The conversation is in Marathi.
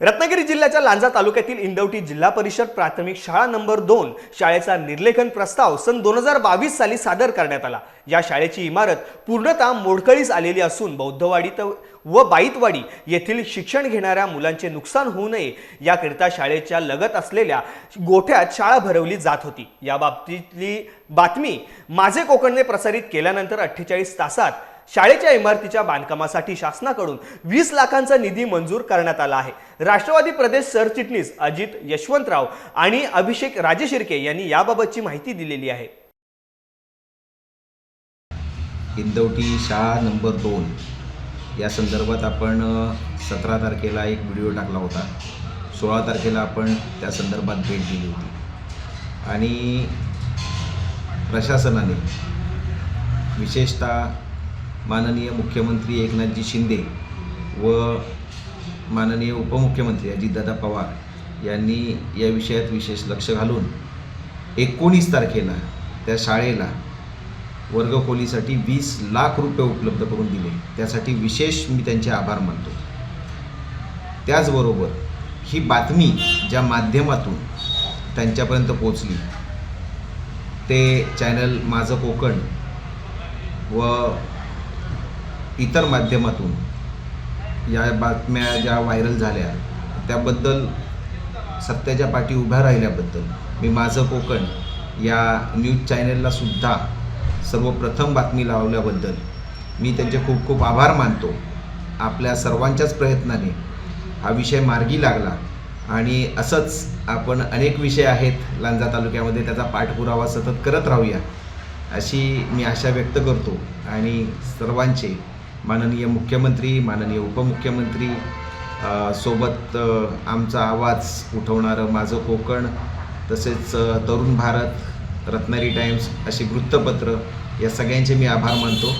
रत्नागिरी जिल्ह्याच्या लांजा तालुक्यातील इंदवटी जिल्हा परिषद प्राथमिक शाळा नंबर दोन शाळेचा निर्लेखन प्रस्ताव सन दोन हजार बावीस साली सादर करण्यात आला. या शाळेची इमारत पूर्णतः मोडकळीस आलेली असून बौद्धवाडी व बाईतवाडी येथील शिक्षण घेणाऱ्या मुलांचे नुकसान होऊ नये याकरिता शाळेच्या लगत असलेल्या गोठ्यात शाळा भरवली जात होती. या बाबतीतली बातमी माझे कोकणने प्रसारित केल्यानंतर अठ्ठेचाळीस तासात शाळेच्या इमारतीच्या बांधकामासाठी शासनाकडून वीस लाखांचा निधी मंजूर करण्यात आला आहे. राष्ट्रवादी प्रदेश सरचिटणीस अजित यशवंतराव आणि अभिषेक राजेशिर्के यांनी याबाबतची माहिती दिलेली आहे. इंदवटी शाळा नंबर दोन. या संदर्भात आपण सतरा तारखेला एक व्हिडिओ टाकला होता. सोळा तारखेला आपण त्या संदर्भात भेट दिली होती. आणि प्रशासनाने विशेषतः माननीय मुख्यमंत्री एकनाथजी शिंदे व माननीय उपमुख्यमंत्री अजितदादा पवार यांनी या विषयात विशेष लक्ष घालून एकोणीस तारखेला त्या शाळेला वर्गखोलीसाठी वीस लाख रुपये उपलब्ध करून दिले. त्यासाठी विशेष मी त्यांचे आभार मानतो. त्याचबरोबर ही बातमी ज्या माध्यमातून त्यांच्यापर्यंत पोचली ते चॅनल माझं कोकण व इतर माध्यमातून या बातम्या ज्या व्हायरल झाल्या त्याबद्दल सत्याच्या पाठी उभ्या राहिल्याबद्दल मी माझं कोकण या न्यूज चॅनेलला सुद्धा सर्वप्रथम बातमी लावल्याबद्दल मी त्यांचे खूप खूप आभार मानतो. आपल्या सर्वांच्याच प्रयत्नाने हा विषय मार्गी लागला आणि असंच आपण अनेक विषय आहेत लांजा तालुक्यामध्ये त्याचा पाठपुरावा सतत करत राहूया अशी मी आशा व्यक्त करतो आणि सर्वांचे माननीय मुख्यमंत्री माननीय उपमुख्यमंत्री सोबत आमचा आवाज उठवणारं माझं कोकण तसेच तरुण भारत रत्नागिरी टाइम्स अशी वृत्तपत्र या सगळ्यांचे मी आभार मानतो